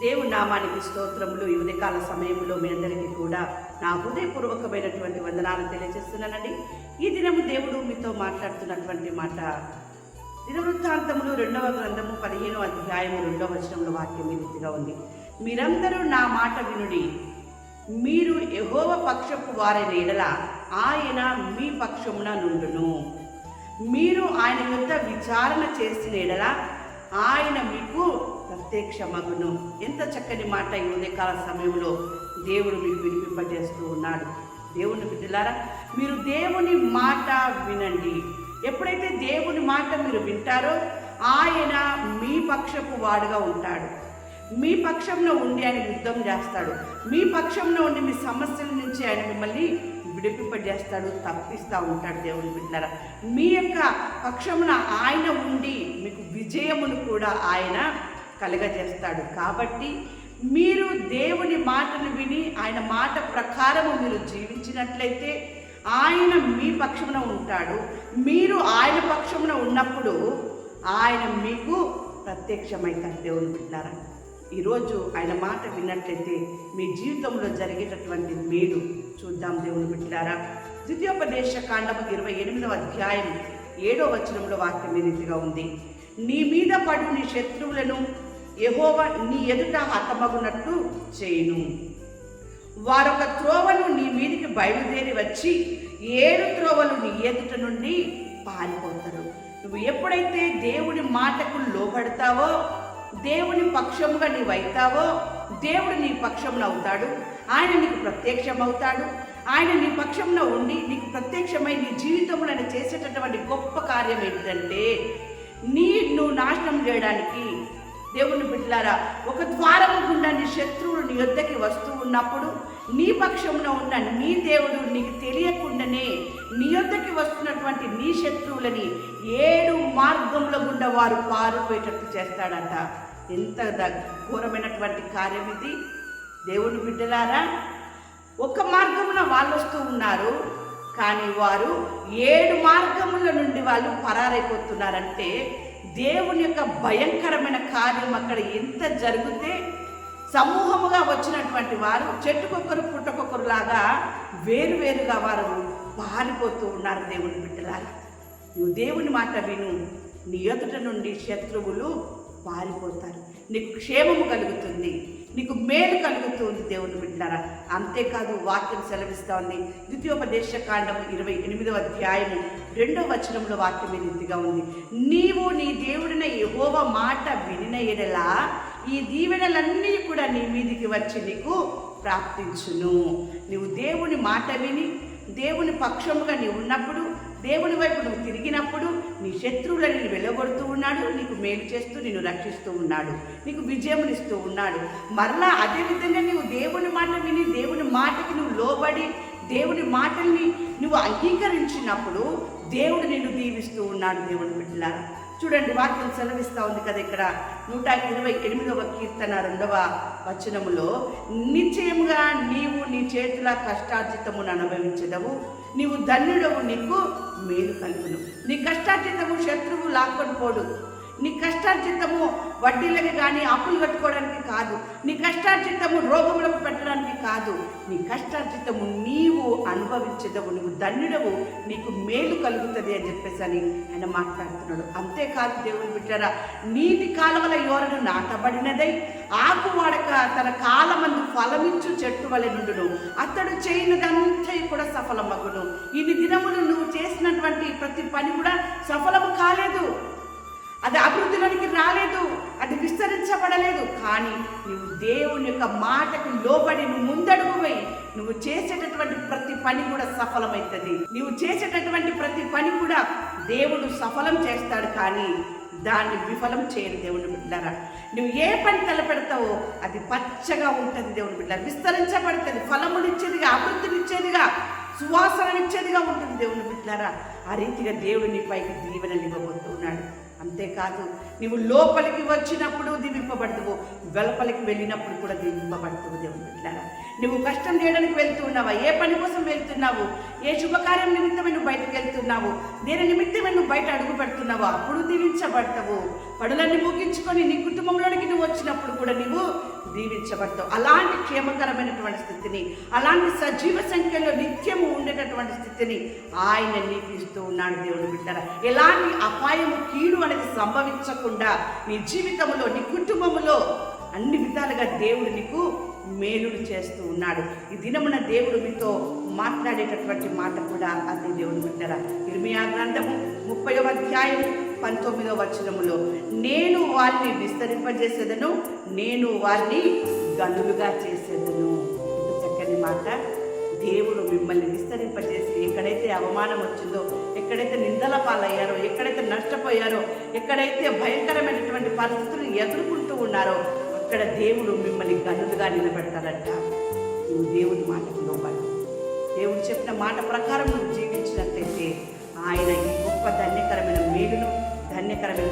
దేవుని నామానికి స్తోత్రములు. ఈ ఉదయకాల సమయంలో మీ అందరికీ కూడా నా హృదయపూర్వకమైనటువంటి వందనాలు తెలియజేస్తున్నానండి. ఈ దినము దేవుడు మీతో మాట్లాడుతున్నటువంటి మాట దినవృత్తాంతములు రెండవ గ్రంథము పదిహేను అధ్యాయము రెండవ వచనంలో వాక్యం రీతిగా ఉంది. మీరందరూ నా మాట వినుడి. మీరు ఎహోవ పక్షపు వారి నీడల ఆయన మీ పక్షమున నుండును. మీరు ఆయన యొక్క విచారణ చేసిన ఎడల ఆయన మీకు ప్రత్యక్షమగును. ఎంత చక్కని మాట ఈ ఉదయకాల సమయంలో దేవుడు మీకు వినిపింపజేస్తూ ఉన్నాడు. దేవుని బిడ్డలారా మీరు దేవుని మాట వినండి. ఎప్పుడైతే దేవుని మాట మీరు వింటారో ఆయన మీ పక్షపు వాడుగా ఉంటాడు. మీ పక్షంలో ఉండి ఆయన యుద్ధం చేస్తాడు. మీ పక్షంలో ఉండి మీ సమస్యల నుంచి ఆయన మిమ్మల్ని విడిపింపజేస్తాడు తప్పిస్తూ ఉంటాడు దేవుని బిడ్డలారా. మీ యొక్క పక్షమున ఆయన ఉండి మీకు విజయమును కూడా ఆయన కలగజేస్తాడు. కాబట్టి మీరు దేవుని మాటను విని ఆయన మాట ప్రకారము మీరు జీవించినట్లయితే ఆయన మీ పక్షమున ఉంటాడు. మీరు ఆయన పక్షమున ఉన్నప్పుడు ఆయన మీకు ప్రత్యక్షమైతాడు దేవుని బిడ్డారా ఈరోజు ఆయన మాట విన్నట్లయితే మీ జీవితంలో జరిగేటటువంటి మేలు చూద్దాం దేవుని బిడ్డారా ద్వితీయోపదేశ కాండము ఇరవై ఎనిమిదవ అధ్యాయం ఏడో వచనంలో వాక్యం ఈ రీతిగా ఉంది. నీ మీద పడు నీ శత్రువులను యెహోవా నీ ఎదుట హతమగునట్టు చేయును. వారొక త్రోవను నీ మీదికి బయలుదేరి వచ్చి ఏడు త్రోవలు నీ ఎదుట నుండి పారిపోతారు. నువ్వు ఎప్పుడైతే దేవుని మాటకు లోబడతావో దేవుని పక్షముగా నీవు అవుతావో దేవుడు నీ పక్షంలో అవుతాడు ఆయన నీకు ప్రత్యక్షమవుతాడు. ఆయన నీ పక్షంలో ఉండి నీకు ప్రత్యక్షమై నీ జీవితంలో ఆయన చేసేటటువంటి గొప్ప కార్యం ఏంటంటే నీ నువ్వు నాశనం చేయడానికి దేవుని బిడ్డలారా ఒక ద్వారము గుండా నీ శత్రువులు నీ యొద్దకి వస్తూ ఉన్నప్పుడు నీ పక్షంలో ఉన్న నీ దేవుడు నీకు తెలియకుండానే నీ యొద్దకి వస్తున్నటువంటి నీ శత్రువులని ఏడు మార్గముల గుండా వారు పారిపోయేటట్టు చేస్తాడంట. ఎంత ఘోరమైనటువంటి కార్యం ఇది. దేవుని బిడ్డలారా ఒక మార్గమున వాళ్ళు వస్తూ ఉన్నారు కానీ వారు ఏడు మార్గముల నుండి వాళ్ళు పరారైపోతున్నారంటే దేవుని యొక్క భయంకరమైన కార్యం అక్కడ ఎంత జరిగితే సమూహముగా వచ్చినటువంటి వారు చెట్టుకొక్కరు పుట్టకొక్కరు లాగా వేరువేరుగా వారు పారిపోతూ ఉన్నారు దేవుని బిడ్డలారా. నువ్వు దేవుని మాట విను. నీ ఎదుట నుండి శత్రువులు పారిపోతారు. నీకు క్షేమము కలుగుతుంది. నీకు మేలు కలుగుతుంది దేవుని బిడ్డారా. అంతేకాదు వాక్యం సెలవిస్తా ఉంది. ద్వితీయోపదేశ కాండము ఇరవై ఎనిమిదవ అధ్యాయము రెండవ వచనంలో వాక్యం ఈ రీతిగా ఉంది. నీవు నీ దేవుడిన యహోవ మాట వినిన ఎడలా ఈ దీవెనలన్నీ కూడా నీ మీదికి వచ్చి నీకు ప్రాప్తించును. నీవు దేవుని మాట విని దేవుని పక్షముగా నీవు ఉన్నప్పుడు దేవుని వైపు నువ్వు తిరిగినప్పుడు నీ శత్రువులను నేను వెళ్ళగొడుతూ ఉన్నాడు నీకు మేలు చేస్తూ నిన్ను రక్షిస్తూ ఉన్నాడు నీకు విజయమునిస్తూ ఉన్నాడు. మరలా అదేవిధంగా నీవు దేవుని మాట విని దేవుని మాటకి నువ్వు లోబడి దేవుని మాటల్ని నువ్వు అంగీకరించినప్పుడు దేవుడు నిన్ను దీవిస్తూ ఉన్నాడు దేవుని బిడ్డలారా. చూడండి వాక్యం సెలవిస్తూ ఉంది కదా ఇక్కడ. నూట ఇరవై ఎనిమిదవ కీర్తన రెండవ వచనములో నిశ్చయముగా నీవు నీ చేతుల కష్టార్జితమును అనుభవించదవు. నీవు ధన్యుడవు నీకు మేలు కలుగును. నీ కష్టార్జితము శత్రువు లాక్కొని పోడు. నీ కష్టార్జితము వడ్డీలకి కానీ అప్పులు కట్టుకోవడానికి కాదు. నీ కష్టార్జితము రోగములకు పెట్టడానికి కాదు. నీ కష్టార్జితము నీవు అనుభవించదవు నువ్వు ధన్యుడవు నీకు మేలు కలుగుతుంది అని చెప్పేసి అని ఆయన మాట్లాడుతున్నాడు. అంతేకాదు దేవుని బిడ్డరా నీటి కాలవల యోరను నాటబడినదై ఆకు వాడక తన కాలమందు ఫలమిచ్చు చెట్టు వలె నుండును. అతడు చేయనిదంతా కూడా సఫలమగును. ఇన్ని దినములు నువ్వు చేసినటువంటి ప్రతి పని కూడా సఫలము కాలేదు. అది అభివృద్ధిలోనికి రాలేదు అది విస్తరించబడలేదు. కానీ నువ్వు దేవుని యొక్క మాటకు లోబడి నువ్వు ముందడుగు పోయి నువ్వు చేసేటటువంటి ప్రతి పని కూడా సఫలమవుతుంది నువ్వు చేసేటటువంటి ప్రతి పని కూడా దేవుడు సఫలం చేస్తాడు కానీ దాన్ని విఫలం చేయని దేవుని బిడ్డారా నువ్వు ఏ పని తలపెడతావో అది పచ్చగా ఉంటుంది దేవుని బిడ్డ విస్తరించబడుతుంది ఫలమునిచ్చేదిగా అభివృద్ధినిచ్చేదిగా సువాసననిచ్చేదిగా ఉంటుంది దేవుని బిడ్డారా ఆ రీతిగా దేవుడు నీ పైకి దీవెనలు ఇవ్వబోతున్నాడు. అంతేకాదు నీవు లోపలికి వచ్చినప్పుడు దీవింపబడతావు వెలపలికి వెళ్ళినప్పుడు కూడా దీవింపబడతావు దేవుని బిడ్డారా నువ్వు కష్టం చేయడానికి వెళ్తున్నావా ఏ పని కోసం వెళ్తున్నావు? ఏ శుభకార్యం నిమిత్తమే నువ్వు బయటకు వెళ్తున్నావు? దేని నిమిత్తమే నువ్వు బయట అడుగు పెడుతున్నావు? అప్పుడు దీవించబడతావు. పడులన్నీ ముగించుకొని నీ కుటుంబంలోనికి నువ్వు వచ్చినప్పుడు కూడా నీవు దీవించబడతావు అలాంటి క్షేమకరమైనటువంటి స్థితిని అలాంటి సజీవ సంఖ్యలో నిత్యము ఉండేటటువంటి స్థితిని ఆయన నీకు ఇస్తూ ఉన్నాడు దేవుడు బిడ్డరా. ఎలాంటి అపాయము కీడు అనేది సంభవించకుండా నీ జీవితంలో నీ కుటుంబంలో అన్ని విధాలుగా దేవుడు నీకు మేలుడు చేస్తూ ఉన్నాడు. ఈ దినమున దేవుడు మీతో మాట్లాడేటటువంటి మాట కూడా అదే దేవుడు బిడ్డరా. ఇర్మియా గ్రంథము ముప్పై అధ్యాయం పంతొమ్మిదో వచనములో నేను వారిని విస్తరింపజేసేదను నేను వారిని గనులుగా చేసేదను. చక్కని మాట. దేవుడు మిమ్మల్ని విస్తరింపజేసి ఎక్కడైతే అవమానం వచ్చిందో ఎక్కడైతే నిందల పాలయ్యారో ఎక్కడైతే నష్టపోయారో ఎక్కడైతే భయంకరమైనటువంటి పరిస్థితులు ఎదుర్కొంటూ ఉన్నారో అక్కడ దేవుడు మిమ్మల్ని గనులుగా నిలబెడతాడంట. నువ్వు దేవుని మాటకు లోబడి దేవుడు చెప్పిన మాట ప్రకారం నువ్వు జీవించినట్లయితే ఆయన ఈ గొప్ప ధన్యకరమైన இருக்கிறது